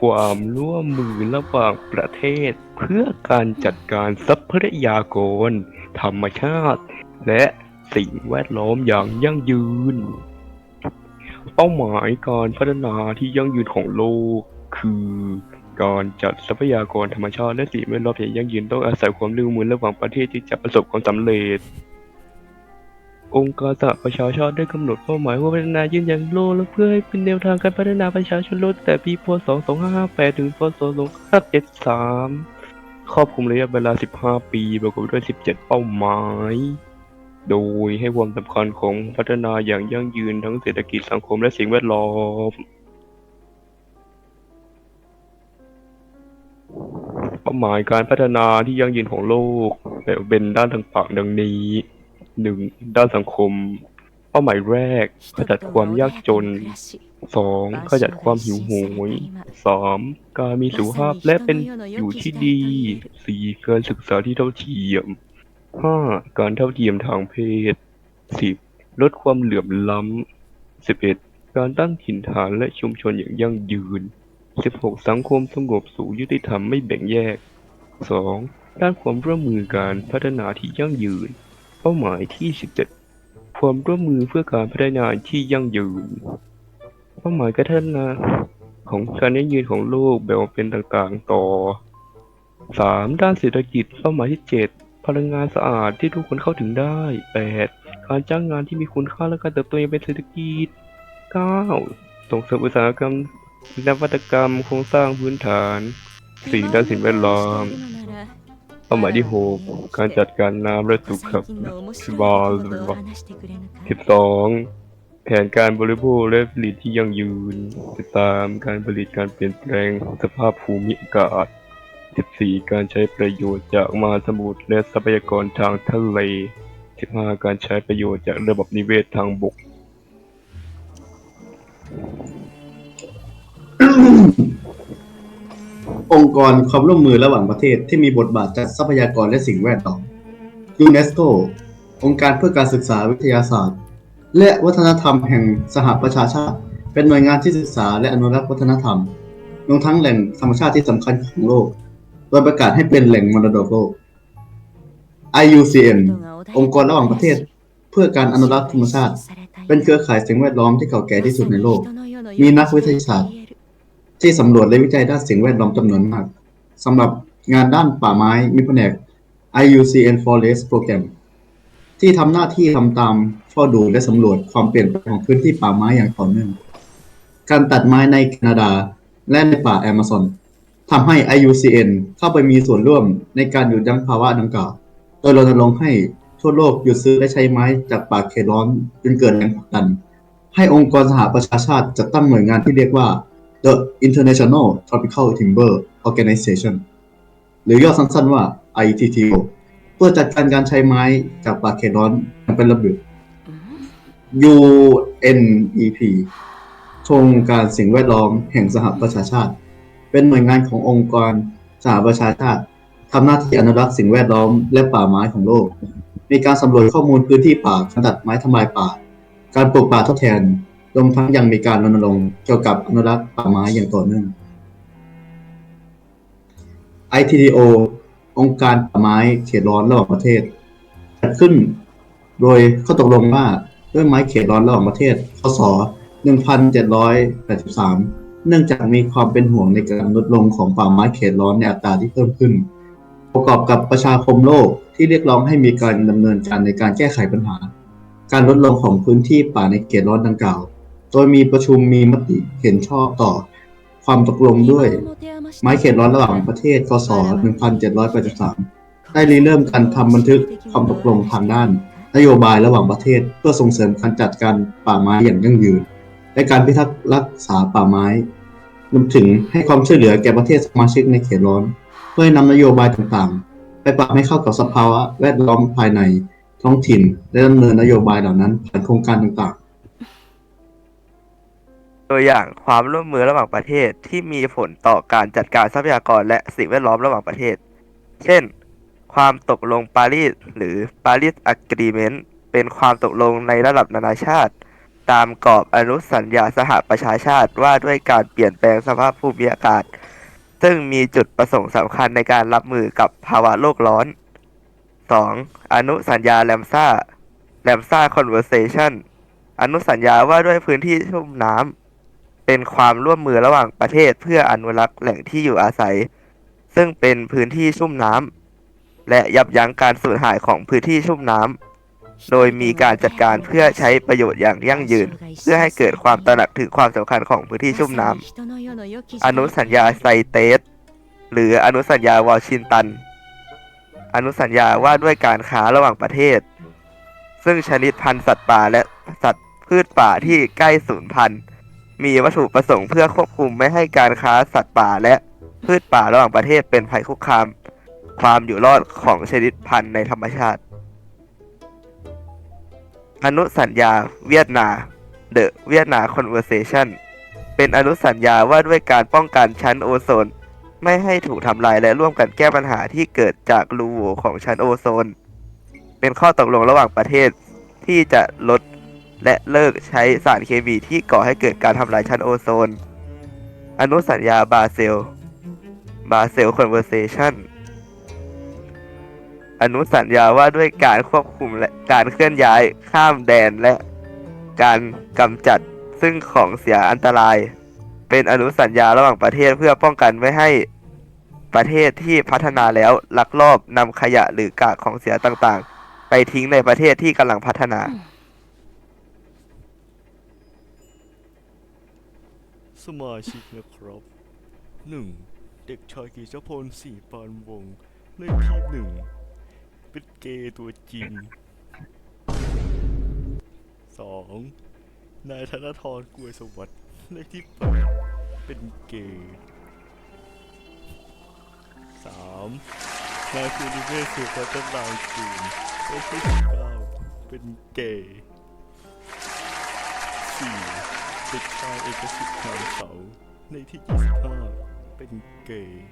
ความร่วมมือระหว่างประเทศ เพื่อการจัดการทรัพยากร ธรรมชาติ และสิ่งแวดล้อมอย่างยั่งยืน เป้าหมายการพัฒนาที่ยั่งยืนของโลก คือการจัดทรัพยากรธรรมชาติและสิ่งแวดล้อมอย่างยั่งยืนต้องอาศัยความร่วมมือระหว่างประเทศที่จะประสบความสำเร็จ องค์การสหประชาชาติได้กำหนดเป้าหมายว่าพัฒนายืนอย่างโลกและเพื่อให้เป็นแนวทางการพัฒนาประชาชนโลกตั้งแต่ปีพศ2558 ถึงพศ2573 ครอบคลุมระยะเวลา 15 ปีประกอบด้วย 17 เป้าหมาย โดยให้ความสำคัญของพัฒนาอย่างยั่งยืนทั้งเศรษฐกิจสังคมและสิ่งแวดล้อม เป้าหมายการพัฒนาที่ยั่งยืนของโลกแบ่งเป็นด้านต่างๆดังนี้ หนึ่งด้านสังคม เป้าหมายแรกขจัดความยากจนสองขจัดความหิวโหยสามการมีสุขภาพและเป็นอยู่ที่ดีสี่การศึกษาที่เท่าเทียมห้าการเท่าเทียมทางเพศสิบลดความเหลื่อมล้ำสิบเอ็ดการตั้งถิ่นฐานและชุมชนอย่างยั่งยืนสิบหกสังคมสงบสุขยุติธรรมไม่แบ่งแยกสองด้านความร่วมมือการพัฒนาที่ยั่งยืน ป้าหมายที่ 17 ความร่วมมือเพื่อการพัฒนาที่ยั่งยืน เป้าหมายการพัฒนาของการยั่งยืนของโลกแบ่งออกเป็นต่างๆ ต่อ 3. ด้านเศรษฐกิจเป้าหมายที่ 7 พลังงานสะอาดที่ทุกคนเข้าถึงได้ 8. การจ้างงานที่มีคุณค่าและการเติบโตอย่างเป็นเศรษฐกิจ 9. ส่งเสริมอุตสาหกรรมนวัตกรรมโครงสร้างพื้นฐาน 4. ด้านสิ่งแวดล้อม เป้าหมายที่6การจัดการน้ำและสุขภาพ12แผนการบริโภคและผลิตที่ยั่งยืน13การผลิตการเปลี่ยนแปลงสภาพภูมิอากาศ 14 การใช้ประโยชน์จากมหาสมุทรและทรัพยากรทางทะเล 15 การใช้ประโยชน์จากระบบนิเวศทางบก องค์กรความร่วมมือระหว่างประเทศที่มีบทบาทจัดทรัพยากรและสิ่งแวดล้อมยูเนสโกองค์การเพื่อการศึกษาวิทยาศาสตร์ และวัฒนธรรมแห่งสหประชาชาติ เป็นหน่วยงานที่ศึกษาและอนุรักษ์วัฒนธรรมรวมทั้งแหล่งธรรมชาติที่สำคัญของโลก โดยประกาศให้เป็นแหล่งมรดกโลก IUCN องค์กรระหว่างประเทศ เพื่อการอนุรักษ์ธรรมชาติ เป็นเครือข่ายสิ่งแวดล้อมที่เก่าแก่ที่สุดในโลก มีนักวิทยาศาสตร์ ที่สำรวจและวิจัยด้านสิ่งแวดล้อมจำนวนมากสำหรับงานด้านป่าไม้มีแผนก IUCN Forest Program ที่ทำหน้าที่ทำตามเฝ้าดูและสำรวจความเปลี่ยนแปลงของพื้นที่ป่าไม้อย่างต่อเนื่อง การตัดไม้ในแคนาดาและในป่าแอมะซอนทำให้ IUCN เข้าไปมีส่วนร่วมในการหยุดยั้งภาวะดังกล่าวโดยรณรงค์ให้ทั่วโลกหยุดซื้อและใช้ไม้จากป่าเขตร้อนจนเกิดแรงผลักดัน ให้องค์กรสหประชาชาติจัดตั้งหน่วยงานที่เรียกว่า The International Tropical Timber Organization หรือย่อสั้นๆว่า ITTO เพื่อจัดการการใช้ไม้จากป่าเขตร้อนเป็นระเบียบ UNEP โครงการสิ่งแวดล้อมแห่งสหประชาชาติ เป็นหน่วยงานขององค์กรสหประชาชาติทำหน้าที่อนุรักษ์สิ่งแวดล้อมและป่าไม้ของโลก มีการสำรวจข้อมูลพื้นที่ป่าการตัดไม้ทำลายป่า การปลูกป่าทดแทน รวมทั้งยังมีการรณรงค์เกี่ยวกับอนุรักษ์ป่าไม้อย่างต่อเนื่อง ITDO องค์การป่าไม้เขตร้อนระหว่างประเทศจัดขึ้น โดยข้อตกลงว่าด้วยไม้เขตร้อนระหว่างประเทศคศ1783 เนื่องจากมีความเป็นห่วงในการลดลงของป่าไม้เขตร้อนในอัตราที่เพิ่มขึ้น ประกอบกับประชาคมโลกที่เรียกร้องให้มีการดำเนินการในการแก้ไขปัญหา การลดลงของพื้นที่ป่าในเขตร้อนดังกล่าว โดยมีประชุมมีมติเห็นชอบต่อความตกลงด้วย ไม้เขตร้อนระหว่างประเทศคศ1783 ได้ริเริ่มการทำบันทึกความตกลงทางด้าน นโยบายระหว่างประเทศเพื่อส่งเสริมการจัดการป่าไม้อย่างยั่งยืน และการพิทักษ์รักษาป่าไม้รวมถึงให้ความช่วยเหลือแก่ประเทศสมาชิกในเขตร้อน เพื่อนำนโยบายต่างๆ ไปปรับให้เข้ากับสภาวะแวดล้อมภายในท้องถิ่นและดำเนินนโยบายเหล่านั้นผ่านโครงการต่างๆ ตัวอย่างความร่วมมือระหว่างประเทศที่มีผลต่อการจัดการทรัพยากรและสิ่งแวดล้อมระหว่างประเทศ เช่น ความตกลงปารีสหรือ Paris Agreement เป็นความตกลงในระดับนานาชาติ ตามกรอบอนุสัญญาสหประชาชาติว่าด้วยการเปลี่ยนแปลงสภาพภูมิอากาศ ซึ่งมีจุดประสงค์สำคัญในการรับมือกับภาวะโลกร้อน 2. อนุสัญญาแลมซ่าแลมซ่าคอนเวอร์เซชันอนุสัญญาว่าด้วยพื้นที่ชุ่มน้ำ เป็นความร่วมมือระหว่างประเทศเพื่ออนุรักษ์แหล่งที่อยู่อาศัย ซึ่งเป็นพื้นที่ชุ่มน้ำและยับยั้งการสูญหายของพื้นที่ชุ่มน้ำโดยมีการจัดการเพื่อใช้ประโยชน์อย่างยั่งยืน เพื่อให้เกิดความตระหนักถึงความสำคัญของพื้นที่ชุ่มน้ำอนุสัญญาไซเตสหรืออนุสัญญาวอชิงตัน อนุสัญญาว่าด้วยการค้าระหว่างประเทศ ซึ่งชนิดพันธุ์สัตว์ป่าและสัตว์พืชป่าที่ใกล้สูญพันธุ์ มีวัตถุประสงค์เพื่อควบคุมไม่ให้การค้าสัตว์ป่าและพืชป่าระหว่างประเทศเป็นภัยคุกคาม ความอยู่รอดของชนิดพันธุ์ในธรรมชาติ อนุสัญญาเวียดนา The เวียดนา Conversation เป็นอนุสัญญาว่าด้วยการป้องกันชั้นโอโซน ไม่ให้ถูกทำลายและร่วมกันแก้ปัญหาที่เกิดจากรูโหว่ของชั้นโอโซน เป็นข้อตกลงระหว่างประเทศที่จะลด และเลิกใช้สารเคมีที่ก่อให้เกิดการทำลายชั้นโอโซน อนุสัญญาบาเซล บาเซลคอนเวอร์เซชันอนุสัญญาว่าด้วยการควบคุมและการเคลื่อนย้ายข้ามแดนและการกำจัดซึ่งของเสียอันตราย เป็นอนุสัญญาระหว่างประเทศเพื่อป้องกันไม่ให้ประเทศที่พัฒนาแล้วลักลอบนำขยะหรือกากของเสียต่างๆ ไปทิ้งในประเทศที่กำลังพัฒนา สมาชิกนะครับหนึ่งเด็กชายกิจพลศรีปานวงเลขที่หนึ่งเป็นเกย์ตัวจริงสองนายธนทรกวยสวัสดิ์เลขที่แปดเป็นเกย์สามนายภูริเวศสุพัฒนางกูลเลขที่สิบเก้าเป็นเกย์สี่ เด็กชายเอกสิทธิ์ทางเสาในที่25เป็นเกย์